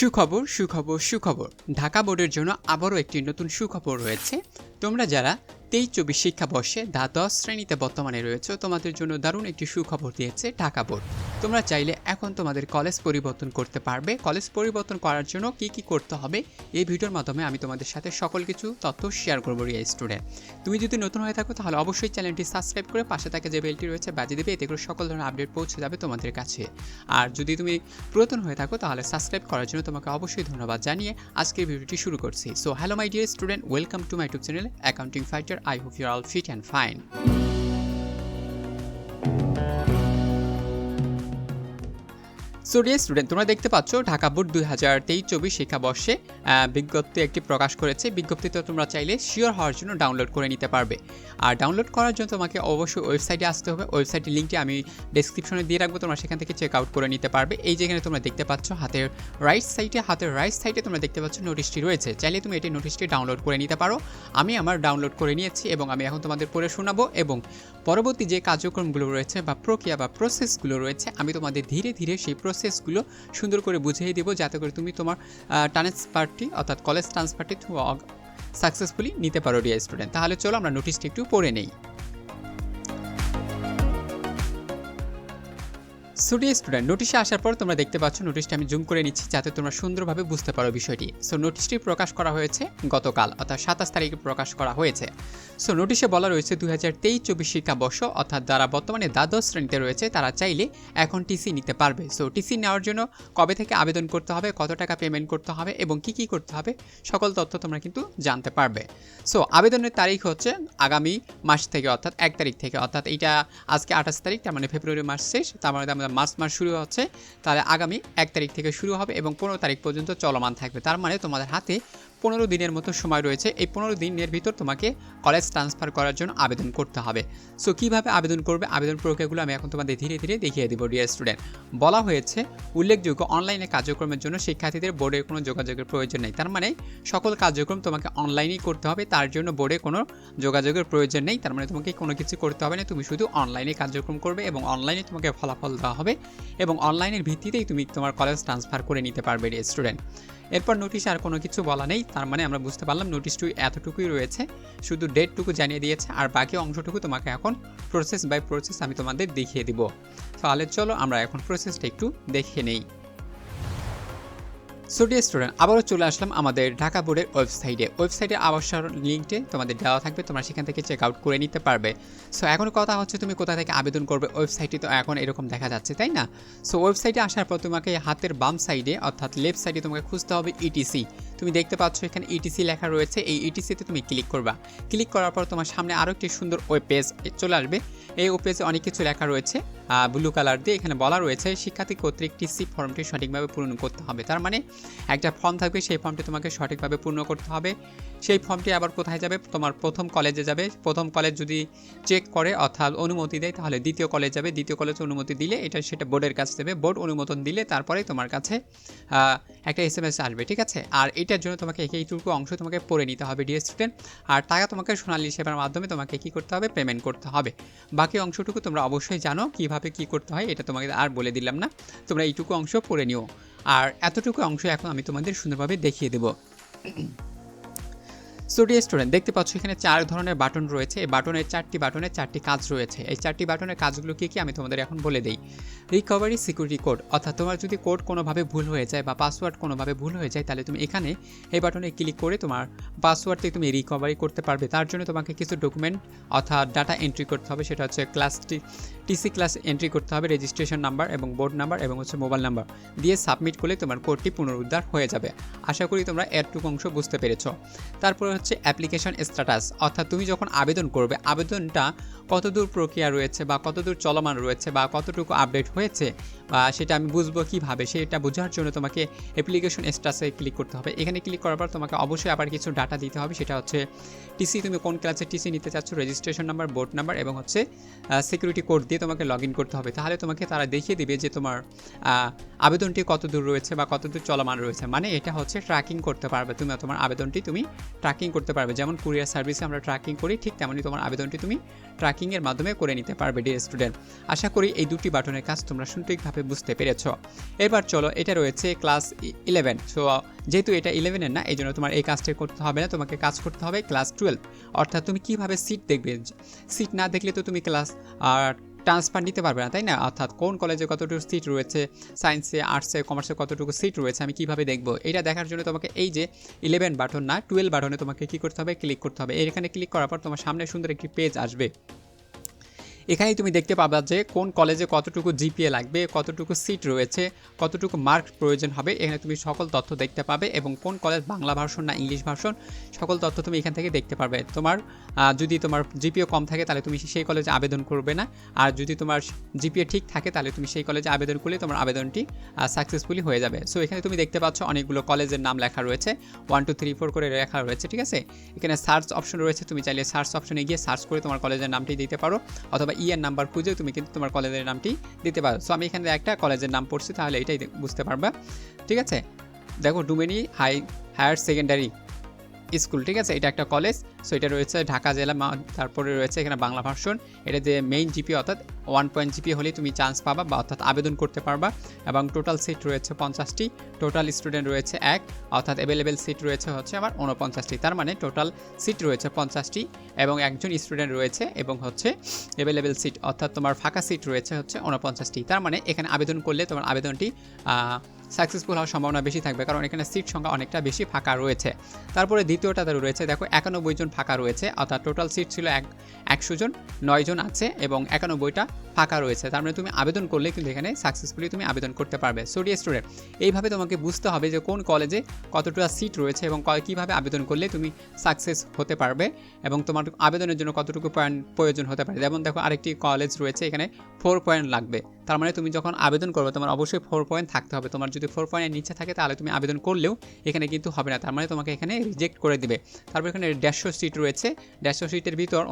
সুখবর সুখবর সুখবর। ঢাকা বোর্ডের জন্য আবারও একটি নতুন সুখবর রয়েছে। তোমরা যারা তেইশ চব্বিশ শিক্ষাবর্ষে দ্বাদশ শ্রেণীতে বর্তমানে রয়েছে। তোমাদের জন্য দারুণ একটি সুখবর দিয়েছে ঢাকা বোর্ড। তোমরা চাইলে এখন তোমাদের কলেজ পরিবর্তন করতে পারবে। কলেজ পরিবর্তন করার জন্য কি কি করতে হবে এই ভিডিওর মাধ্যমে আমি তোমাদের সাথে সকল কিছু তথ্য শেয়ার করব রিয়া স্টুডেন্ট। তুমি যদি নতুন হয়ে থাকো তাহলে অবশ্যই চ্যানেলটি সাবস্ক্রাইব করে পাশে থাকে যে বেলটি রয়েছে বাজিয়ে দেবে, এতে করে সকল ধরনের আপডেট পৌঁছে যাবে তোমাদের কাছে। আর যদি তুমি পুরাতন হয়ে থাকো তাহলে সাবস্ক্রাইব করার জন্য তোমাকে অবশ্যই ধন্যবাদ জানিয়ে আজকের ভিডিওটি শুরু করছি। So hello my dear student welcome to my YouTube channel accounting fighter I hope you're all fit and fine. So student তোমরা দেখতে পাচ্ছ ঢাকা বোর্ড দুই হাজার তেইশ চব্বিশ শিক্ষাবর্ষে বিজ্ঞপ্তি একটি প্রকাশ করেছে। বিজ্ঞপ্তিতে তোমরা চাইলে শিওর হওয়ার জন্য ডাউনলোড করে নিতে পারবে। আর ডাউনলোড করার জন্য তোমাকে অবশ্যই ওয়েবসাইটে আসতে হবে। ওয়েবসাইটের লিঙ্কটি আমি ডেসক্রিপশনে দিয়ে রাখব, তোমরা সেখান থেকে চেক আউট করে নিতে পারবে। এই যেখানে তোমরা দেখতে পাচ্ছ, হাতের রাইট সাইডে হাতের রাইট সাইডে তোমরা দেখতে পাচ্ছ নোটিশটি রয়েছে। চাইলে তুমি এটি নোটিশটি ডাউনলোড করে নিতে পারো। আমি আমার ডাউনলোড করে নিয়েছি এবং আমি এখন তোমাদের পড়ে শোনাবো এবং পরবর্তী যে কার্যক্রমগুলো রয়েছে বা প্রক্রিয়া বা প্রসেসগুলো রয়েছে, আমি তোমাদের ধীরে ধীরে সেই প্রসেসগুলো সুন্দর করে বুঝিয়ে দেবো যাতে করে তুমি তোমার ট্রান্সফারটি অর্থাৎ কলেজ ট্রান্সফারটি সাকসেসফুলি নিতে পারো ডিয়ার স্টুডেন্ট তাহলে চলো আমরা নোটিশটি একটু পড়ে নেই। সো স্টুডেন্ট নোটিশে আসার পর তোমরা দেখতে পাচ্ছ নোটিশটি আমি জুম করে নিচ্ছি যাতে তোমরা সুন্দরভাবে বুঝতে পারো বিষয়টি। সো নোটিশটি প্রকাশ করা হয়েছে গতকাল, অর্থাৎ সাতাশ তারিখে প্রকাশ করা হয়েছে। সো নোটিশে বলা রয়েছে দুই হাজার তেইশ চব্বিশ শিক্ষাবর্ষ, অর্থাৎ যারা বর্তমানে দ্বাদশ শ্রেণীতে রয়েছে, তারা চাইলে এখন টিসি নিতে পারবে। সো টিসি নেওয়ার জন্য কবে থেকে আবেদন করতে হবে, কত টাকা পেমেন্ট করতে হবে এবং কি কি করতে হবে, সকল তথ্য তোমরা কিন্তু জানতে পারবে। সো আবেদনের তারিখ হচ্ছে আগামী মাস থেকে, অর্থাৎ এক তারিখ থেকে, অর্থাৎ এইটা আজকে আঠাশ তারিখ, তার মানে ফেব্রুয়ারি মাস শেষ, তার মানে মার্চ মাস শুরু হচ্ছে, তাহলে আগামী এক তারিখ থেকে শুরু হবে এবং পনেরো তারিখ পর্যন্ত চলমান থাকবে। তার মানে তোমাদের হাতে পনেরো দিনের মতো সময় রয়েছে। এই পনেরো দিনের ভিতর তোমাকে কলেজ ট্রান্সফার করার জন্য আবেদন করতে হবে। সো কীভাবে আবেদন করবে? আবেদন প্রক্রিয়াগুলো আমি এখন তোমাদের ধীরে ধীরে দেখিয়ে দেবো ডিয়ার স্টুডেন্ট বলা হয়েছে, উল্লেখযোগ্য অনলাইনে কার্যক্রমের জন্য শিক্ষার্থীদের বোর্ডের কোনো যোগাযোগের প্রয়োজন নেই। তার মানে সকল কার্যক্রম তোমাকে অনলাইনেই করতে হবে। তার জন্য বোর্ডে কোনো যোগাযোগের প্রয়োজন নেই। তার মানে তোমাকে কোনো কিছু করতে হবে না। তুমি শুধু অনলাইনে কার্যক্রম করবে এবং অনলাইনে তোমাকে ফলাফল দেওয়া হবে এবং অনলাইনের ভিত্তিতেই তুমি তোমার কলেজ ট্রান্সফার করে নিতে পারবে স্টুডেন্ট এরপর নোটিশে আর কোনো কিছু বলা নেই, তার মানে আমরা বুঝতে পারলাম নোটিশটু এতটুকুই রয়েছে, শুধু ডেটটুকু জানিয়ে দিয়েছে, আর বাকি অংশটুকু তোমাকে এখন প্রসেস বাই প্রসেস আমি তোমাদের দেখিয়ে দিব। তাহলে চলো আমরা এখন প্রসেসটা একটু দেখে নেই। সো ডিয়ার স্টুডেন্ট আবারও চলে আসলাম আমাদের ঢাকা বোর্ডের ওয়েবসাইটে। ওয়েবসাইটে আবাসার লিঙ্কটে তোমাদের দেওয়া থাকবে, তোমরা সেখান থেকে চেক আউট করে নিতে পারবে। সো এখন কথা হচ্ছে তুমি কোথা থেকে আবেদন করবে ওয়েবসাইটে তো এখন এরকম দেখা যাচ্ছে, তাই না? সো ওয়েবসাইটে আসার পর তোমাকে হাতের বাম সাইডে অর্থাৎ লেফট সাইডে তোমাকে খুঁজতে হবে ইটিসি তুমি দেখতে পাচ্ছ এখানে ইটিসি লেখা রয়েছে, এই ইটিসিতে তুমি ক্লিক করবা। ক্লিক করার পর তোমার সামনে আরও একটি সুন্দর ওয়েব পেজ চলে আসবে। এই ওয়েব পেজে অনেক কিছু লেখা রয়েছে। ব্লু কালার দিয়ে এখানে বলা রয়েছে, শিক্ষার্থী কর্তৃক টিসি ফর্মটি সঠিকভাবে পূরণ করতে হবে। তার মানে একটা ফর্ম থাকবে, সেই ফর্মটি তোমাকে সঠিকভাবে পূর্ণ করতে হবে। সেই ফর্মটি আবার কোথায় যাবে? তোমার প্রথম কলেজে যাবে। প্রথম কলেজ যদি চেক করে, অর্থাৎ অনুমতি দেয়, তাহলে দ্বিতীয় কলেজ যাবে। দ্বিতীয় কলেজে অনুমতি দিলে এটা সেটা বোর্ডের কাছে দেবে বোর্ড অনুমোদন দিলে তারপরে তোমার কাছে একটা এস এম এস আসবে, ঠিক আছে? আর এটার জন্য তোমাকে এইটুকু অংশ তোমাকে পড়ে নিতে হবে ডিএ স্টুডেন্ট আর টাকা তোমাকে সোনালী সেবার মাধ্যমে তোমাকে কী করতে হবে? পেমেন্ট করতে হবে। বাকি অংশটুকু তোমরা অবশ্যই জানো কীভাবে কি করতে হয়, এটা তোমাকে আর বলে দিলাম না। তোমরা এইটুকু অংশ পড়ে নিও। আর এতটুকু অংশ এখন আমি তোমাদের সুন্দরভাবে দেখিয়ে দেবো। সো স্টুডেন্ট দেখতে পাচ্ছ এখানে চার ধরনের বাটন রয়েছে। এই বাটনের চারটি বাটনে চারটি কাজ রয়েছে। এই চারটি বাটনের কাজগুলো কী কী আমি তোমাদের এখন বলে দিই। রিকভারি সিকিউরিটি কোড অর্থাৎ তোমার যদি কোড কোনোভাবে ভুল হয়ে যায় বা পাসওয়ার্ড কোনোভাবে ভুল হয়ে যায়, তাহলে তুমি এখানে এই বাটনে ক্লিক করে তোমার পাসওয়ার্ডটি তুমি রিকভারি করতে পারবে। তার জন্য তোমাকে কিছু ডকুমেন্ট অর্থাৎ ডাটা এন্ট্রি করতে হবে। সেটা হচ্ছে ক্লাসটি টিসি ক্লাস এন্ট্রি করতে হবে রেজিস্ট্রেশন নাম্বার এবং বোর্ড নাম্বার এবং হচ্ছে মোবাইল নাম্বার দিয়ে সাবমিট করলে তোমার কোডটি পুনরুদ্ধার হয়ে যাবে। আশা করি তোমরা এরটুকু অংশ বুঝতে পেরেছ। তারপরে হচ্ছে অ্যাপ্লিকেশন স্ট্যাটাস অর্থাৎ তুমি যখন আবেদন করবে, আবেদনটা কতদূর প্রক্রিয়া রয়েছে বা কতদূর চলমান রয়েছে বা কতটুকু আপডেট হয়েছে সেটা আমি বুঝব কীভাবে? সেটা বোঝার জন্য তোমাকে অ্যাপ্লিকেশন স্ট্যাটাসে ক্লিক করতে হবে। এখানে ক্লিক করার পর তোমাকে অবশ্যই আবার কিছু ডাটা দিতে হবে। সেটা হচ্ছে টিসি তুমি কোন ক্লাসে টিসি নিতে চাচ্ছ? রেজিস্ট্রেশন নাম্বার বোর্ড নাম্বার এবং হচ্ছে সিকিউরিটি কোড দিয়ে তোমাকে লগ ইন করতে হবে। তাহলে তোমাকে তারা দেখিয়ে দিবে যে তোমার আবেদনটি কত দূর রয়েছে বা কত দূর চলমান রয়েছে। মানে এটা হচ্ছে ট্র্যাকিং করতে পারবে তুমি, তোমার আবেদনটি তুমি ট্র্যাকিং করতে পারবে। যেমন কুরিয়ার সার্ভিসে আমরা ট্র্যাকিং করি, ঠিক তেমনই তোমার আবেদনটি তুমি ট্র্যাকিংয়ের মাধ্যমে করে নিতে পারবে ডিয়ার স্টুডেন্ট আশা করি এই দুটি বাটনের কাজ তোমরা সঠিকভাবে সুন্দরভাবে বুঝতে পেরেছ? এবার চলো, এটা রয়েছে ক্লাস ইলেভেন সো যেহেতু এটা ইলেভেনের না, এই জন্য তোমার এই কাজটা করতে হবে না, তোমাকে কাজ করতে হবে ক্লাস টুয়েলভ অর্থাৎ তুমি কীভাবে সিট দেখবে? সিট না দেখলে তো তুমি ক্লাস আর ট্রান্সফার নিতে পারবে না, তাই না? অর্থাৎ কোন কলেজে কতটুকু সিট রয়েছে সায়েন্সে আর্টসে কমার্সে কতটুকু সিট রয়েছে, আমি কীভাবে দেখব? এটা দেখার জন্য তোমাকে এই যে ইলেভেন বাটন না টুয়েলভ বাটনে তোমাকে কী করতে হবে? ক্লিক করতে হবে। এখানে ক্লিক করার পর তোমার সামনে সুন্দর একটি পেজ আসবে। এখানেই তুমি দেখতে পাবা যে কোন কলেজে কতটুকু জিপিএ লাগবে, কতটুকু সিট রয়েছে, কতটুকু মার্ক প্রয়োজন হবে, এখানে তুমি সকল তথ্য দেখতে পাবে এবং কোন কলেজ বাংলা ভার্সন না ইংলিশ ভার্সন, সকল তথ্য তুমি এখান থেকে দেখতে পারবে। তোমার যদি তোমার জিপিএ কম থাকে তাহলে তুমি সেই কলেজে আবেদন করবে না। আর যদি তোমার জিপিএ ঠিক থাকে তাহলে তুমি সেই কলেজে আবেদন করলে তোমার আবেদনটি সাকসেসফুলি হয়ে যাবে। সো এখানে তুমি দেখতে পাচ্ছ অনেকগুলো কলেজের নাম লেখা রয়েছে। ওয়ান টু থ্রি ফোর করে লেখা রয়েছে, ঠিক আছে? এখানে সার্চ অপশন রয়েছে, তুমি চাইলে সার্চ অপশনে গিয়ে সার্চ করে তোমার কলেজের নামটি দিতে পারো। অথবা ইএর নাম্বার খুঁজে তুমি কিন্তু তোমার কলেজের নামটি দিতে পারো। সো আমি এখানে একটা কলেজের নাম পড়ছি, তাহলে এটাই বুঝতে পারবা। ঠিক আছে? দেখো ডুমেনি হাই হায়ার সেকেন্ডারি স্কুল, ঠিক আছে? এটা একটা কলেজ সো এটা রয়েছে ঢাকা জেলা তারপরে রয়েছে এখানে বাংলা ভার্সন। এটা যে মেইন জিপি অর্থাৎ ওয়ান পয়েন্ট জিপি হলেই তুমি চান্স পাবা বা অর্থাৎ আবেদন করতে পারবা। এবং টোটাল সিট রয়েছে পঞ্চাশটি টোটাল স্টুডেন্ট রয়েছে এক, অর্থাৎ অ্যাভেলেবেল সিট রয়েছে হচ্ছে আমার উনপঞ্চাশটি তার মানে টোটাল সিট রয়েছে পঞ্চাশটি এবং একজন স্টুডেন্ট রয়েছে এবং হচ্ছে অ্যাভেলেবেল সিট অর্থাৎ তোমার ফাঁকা সিট রয়েছে হচ্ছে উনপঞ্চাশটি তার মানে এখানে আবেদন করলে তোমার আবেদনটি সাকসেসফুল হওয়ার সম্ভাবনা বেশি থাকবে, কারণ এখানে সিট সংখ্যা অনেকটা বেশি ফাঁকা রয়েছে। তারপরে দ্বিতীয়টাতে রয়েছে, দেখো একানব্বই জন ফাঁকা রয়েছে, অর্থাৎ টোটাল সিট ছিল এক, একশো জন, নয় জন আছে এবং একানব্বইটা ফাঁকা রয়েছে। তার মানে তুমি আবেদন করলে কিন্তু এখানে সাকসেসফুলি তুমি আবেদন করতে পারবে। সো ডিয়ার স্টুডেন্ট এইভাবে তোমাকে বুঝতে হবে যে কোন কলেজে কতটা সিট রয়েছে এবং কীভাবে আবেদন করলে তুমি সাকসেস হতে পারবে এবং তোমার আবেদনের জন্য কতটুকু পয়েন্ট প্রয়োজন হতে পারে। যেমন দেখো আরেকটি কলেজ রয়েছে, এখানে ফোর পয়েন্ট লাগবে। তার মানে তুমি যখন আবেদন করবে, তোমার অবশ্যই ফোর পয়েন্ট থাকতে হবে। তোমার যদি ফোর পয়েন্টের নিচে থাকে, তাহলে তুমি আবেদন করলেও এখানে কিন্তু হবে না। তার মানে তোমাকে এখানে রিজেক্ট করে দিবে। তারপর এখানে দেড়শো সিট রয়েছে। দেড়শো সিটের ভিতর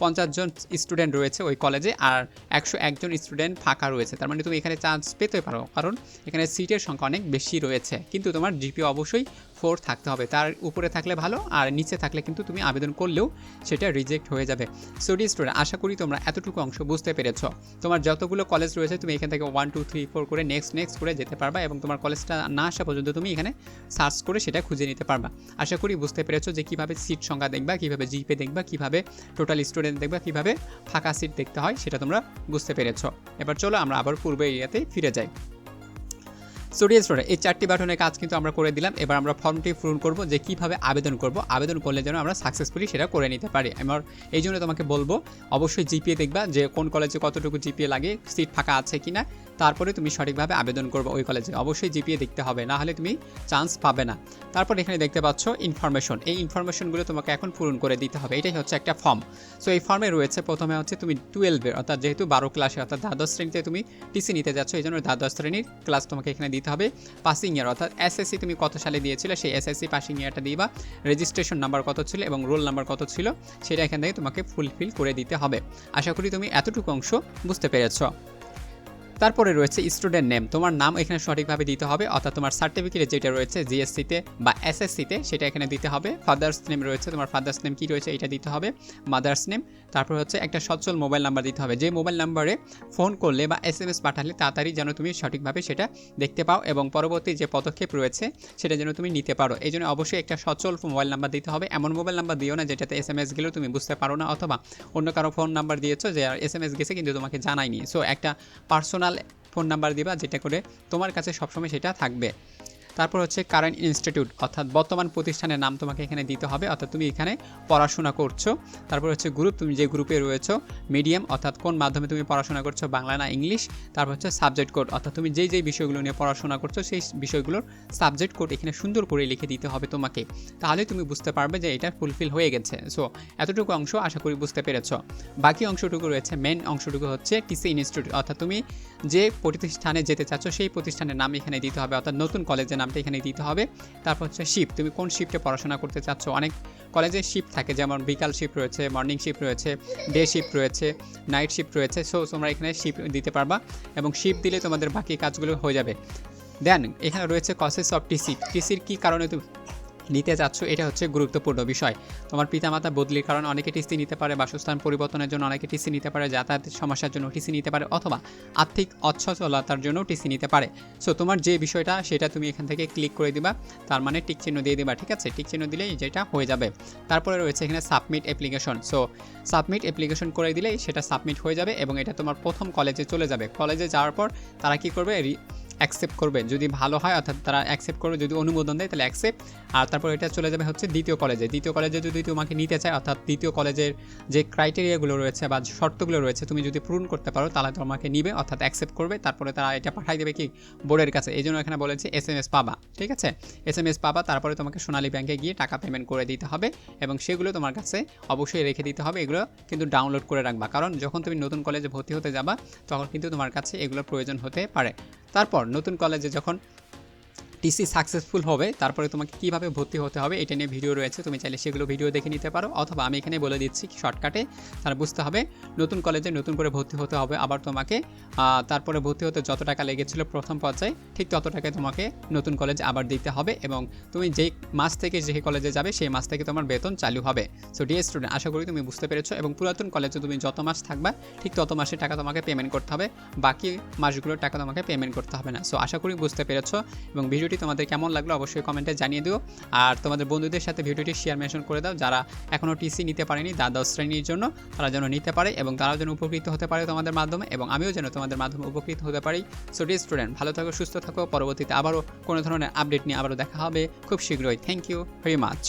পঞ্চাশ জন স্টুডেন্ট রয়েছে ওই কলেজে আর একশো একজন স্টুডেন্ট ফাঁকা রয়েছে। তার মানে তুমি এখানে চান্স পেতে পারো। কারণ এখানে সিটের সংখ্যা অনেক বেশি রয়েছে। কিন্তু তোমার জিপি অবশ্যই ফোর থাকতে হবে। তার উপরে থাকলে ভালো, আর নিচে থাকলে কিন্তু তুমি আবেদন করলেও সেটা রিজেক্ট হয়ে যাবে। স্টুডি স্টুডেন্ট আশা করি তোমরা এতটুকু অংশ বুঝতে পেরেছ। তোমার যতগুলো কলেজ রয়েছে, তুমি এখান থেকে ওয়ান টু থ্রি ফোর করে নেক্সট নেক্সট করে যেতে পারবা এবং তোমার কলেজটা না আসা পর্যন্ত তুমি এখানে সার্চ করে সেটা খুঁজে নিতে পারবা। আশা করি বুঝতে পেরেছ যে কীভাবে সিট সংখ্যা দেখবা, কীভাবে জিপে দেখবা, কীভাবে টোটাল স্টুডেন্ট দেখবা, কীভাবে ফাঁকা সিট দেখতে হয়, সেটা তোমরা বুঝতে পেরেছ। এবার চলো আমরা আবার পূর্বে এরিয়াতে ফিরে যাই। স্টুডিও স্টোরে এই চারটি বাটনের কাজ কিন্তু আমরা করে দিলাম। এবার আমরা ফর্মটি পূরণ করব যে কীভাবে আবেদন করব। আবেদন করলে যেন আমরা সাকসেসফুলি সেটা করে নিতে পারি। আমার এই জন্য তোমাকে বলব, অবশ্যই জিপিএ দেখবা যে কোন কলেজে কতটুকু জিপিএ লাগে সিট ফাঁকা আছে কি না তারপরে তুমি সঠিকভাবে আবেদন করবে ওই কলেজে অবশ্যই জিপিএ দেখতে হবে, না হলে তুমি চান্স পাবে না। তারপর এখানে দেখতে পাচ্ছ ইনফরমেশন এই ইনফরমেশনগুলো তোমাকে এখন পূরণ করে দিতে হবে। এটাই হচ্ছে একটা ফর্ম সো এই ফর্মে রয়েছে প্রথমে হচ্ছে তুমি টুয়েলভের অর্থাৎ যেহেতু বারো ক্লাসে অর্থাৎ দ্বাদশ শ্রেণীতে তুমি টিসি নিতে যাচ্ছ, এই জন্য দ্বাদশ শ্রেণির ক্লাস তোমাকে এখানে দিতে হবে। পাসিং ইয়ার অর্থাৎ এসএসসি তুমি কত সালে দিয়েছিলে, সেই এসএসসি পাসিং ইয়ারটা দিবা। রেজিস্ট্রেশন নাম্বার কত ছিল এবং রোল নাম্বার কত ছিল, সেটা এখান থেকে তোমাকে ফুলফিল করে দিতে হবে। আশা করি তুমি এতটুকু অংশ বুঝতে পেরেছ। তারপরে রয়েছে স্টুডেন্ট নেম তোমার নাম এখানে সঠিকভাবে দিতে হবে, অর্থাৎ তোমার সার্টিফিকেটে যেটা রয়েছে জিএসসিতে বা এসএসসিতে সেটা এখানে দিতে হবে। ফাদার্স নেম রয়েছে, তোমার ফাদার্স নেম কী রয়েছে এটা দিতে হবে মাদার্স নেম তারপর হচ্ছে একটা সচ্ছল মোবাইল নাম্বার দিতে হবে। যে মোবাইল নাম্বারে ফোন করলে বা এস এম এস পাঠালে তাড়াতাড়ি যেন তুমি সঠিকভাবে সেটা দেখতে পাও এবং পরবর্তী যে পদক্ষেপ রয়েছে সেটা যেন তুমি নিতে পারো। এই জন্য অবশ্যই একটা সচল মোবাইল নাম্বার দিতে হবে। এমন মোবাইল নাম্বার দিও না যেটাতে এস এম এস গেলেও তুমি বুঝতে পারো না অথবা অন্য কারও ফোন নাম্বার দিয়েছ যে এস এম এস গেছে কিন্তু তোমাকে জানায়নি। সো একটা পার্সোনাল ফোন নাম্বার দিবা যেটা করে তোমার কাছে সবসময় সেটা থাকবে। তারপর হচ্ছে কারেন্ট ইনস্টিটিউট অর্থাৎ বর্তমান প্রতিষ্ঠানের নাম তোমাকে এখানে দিতে হবে, অর্থাৎ তুমি এখানে পড়াশোনা করছ। তারপর হচ্ছে গ্রুপ তুমি যে গ্রুপে রয়েছো মিডিয়াম অর্থাৎ কোন মাধ্যমে তুমি পড়াশোনা করছ, বাংলা না ইংলিশ তারপর হচ্ছে সাবজেক্ট কোড অর্থাৎ তুমি যেই যেই বিষয়গুলো নিয়ে পড়াশোনা করছ, সেই বিষয়গুলোর সাবজেক্ট কোড এখানে সুন্দর করে লিখে দিতে হবে তোমাকে। তাহলে তুমি বুঝতে পারবে যে এটা ফুলফিল হয়ে গেছে। সো এতটুকু অংশ আশা করি বুঝতে পেরেছ। বাকি অংশটুকু রয়েছে মেন অংশটুকু হচ্ছে টিসি ইনস্টিটিউট অর্থাৎ তুমি যে প্রতিষ্ঠানে যেতে চাচ্ছ, সেই প্রতিষ্ঠানের নাম এখানে দিতে হবে, অর্থাৎ নতুন কলেজের নামটা এখানে দিতে হবে। তারপর হচ্ছে শিফট তুমি কোন শিফটে পড়াশোনা করতে চাচ্ছ? অনেক কলেজে শিফট থাকে, যেমন বিকাল শিফট রয়েছে মর্নিং শিফট রয়েছে ডে শিফট রয়েছে নাইট শিফট রয়েছে সো তোমরা এখানে শিফট দিতে পারবা এবং শিফট দিলে তোমাদের বাকি কাজগুলো হয়ে যাবে। দেন এখানে রয়েছে কসেস অফ টিসি টিসির কী কারণে তুমি নিতে যাচ্ছ এটা হচ্ছে গুরুত্বপূর্ণ বিষয়। তোমার পিতামাতা বদলির কারণে অনেকে টিসি নিতে পারে, বাসস্থান পরিবর্তনের জন্য অনেকে টিসি নিতে পারে যাতায়াতের সমস্যার জন্য টিসি নিতে পারে, অথবা আর্থিক অচ্ছলতার জন্য টিসি নিতে পারে। সো তোমার যে বিষয়টা, সেটা তুমি এখান থেকে ক্লিক করে দিবা, তার মানে টিক চিহ্ন দিয়ে দিবা, ঠিক আছে? টিক চিহ্ন দিলেই যেটা হয়ে যাবে। তারপরে রয়েছে এখানে submit application so submit application করে দিলেই সেটা সাবমিট হয়ে যাবে এবং এটা তোমার প্রথম কলেজে চলে যাবে। কলেজে যাওয়ার পর তারা কি করবে? অ্যাকসেপ্ট করবে। যদি ভালো হয়, অর্থাৎ তারা অ্যাকসেপ্ট করবে, যদি অনুমোদন দেয়, তাহলে অ্যাকসেপ্ট আর তারপর এটা চলে যাবে হচ্ছে দ্বিতীয় কলেজে দ্বিতীয় কলেজে যদি তোমাকে নিতে চায়, অর্থাৎ দ্বিতীয় কলেজের যে ক্রাইটেরিয়াগুলো রয়েছে বা শর্তগুলো রয়েছে, তুমি যদি পূরণ করতে পারো, তাহলে তোমাকে নিবে, অর্থাৎ অ্যাকসেপ্ট করবে। তারপরে তারা এটা পাঠাই দেবে কি? বোর্ডের কাছে। এই জন্য এখানে বলেছে এস এম এস পাবা, ঠিক আছে? এস এম এস পাবা, তারপরে তোমাকে সোনালী ব্যাংকে গিয়ে টাকা পেমেন্ট করে দিতে হবে এবং সেগুলো তোমার কাছে অবশ্যই রেখে দিতে হবে। এগুলো কিন্তু ডাউনলোড করে রাখবা। কারণ যখন তুমি নতুন কলেজে ভর্তি হতে যাবা, তখন কিন্তু তোমার কাছে এগুলোর প্রয়োজন হতে পারে। তারপর নতুন কলেজে যখন টিসি সাকসেসফুল হবে, তারপরে তোমাকে কীভাবে ভর্তি হতে হবে এটা নিয়ে ভিডিও রয়েছে, তুমি চাইলে সেগুলো ভিডিও দেখে নিতে পারো, অথবা আমি এখানে বলে দিচ্ছি শর্টকাটে তারা বুঝতে হবে নতুন কলেজে নতুন করে ভর্তি হতে হবে, আবার তোমাকে তারপরে ভর্তি হতে যত টাকা লেগেছিল প্রথম পর্যায়ে, ঠিক তত টাকায় তোমাকে নতুন কলেজ আবার দিতে হবে এবং তুমি যেই মাস থেকে যে কলেজে যাবে, সেই মাস থেকে তোমার বেতন চালু হবে। সো ডিএ স্টুডেন্ট আশা করি তুমি বুঝতে পেরেছ এবং পুরাতন কলেজে তুমি যত মাস থাকবা, ঠিক তত মাসে টাকা তোমাকে পেমেন্ট করতে হবে, বাকি মাসগুলোর টাকা তোমাকে পেমেন্ট করতে হবে না। সো আশা করি বুঝতে পেরেছ এবং ভিডিওটি তোমাদের কেমন লাগল অবশ্যই কমেন্টে জানিয়ে দিও। আর তোমাদের বন্ধুদের সাথে ভিডিওটি শেয়ার মেনশন করে দাও, যারা এখনও টিসি নিতে পারেনি, দ্বাদশ শ্রেণির জন্য তারা যেন নিতে পারে এবং তারাও যেন উপকৃত হতে পারে তোমাদের মাধ্যমে এবং আমিও যেন তোমাদের মাধ্যমে উপকৃত হতে পারি। সো ডি স্টুডেন্ট ভালো থাকো, সুস্থ থাকো। পরবর্তীতে আবারও কোনো ধরনের আপডেট নিয়ে আবারও দেখা হবে খুব শীঘ্রই। Thank you very much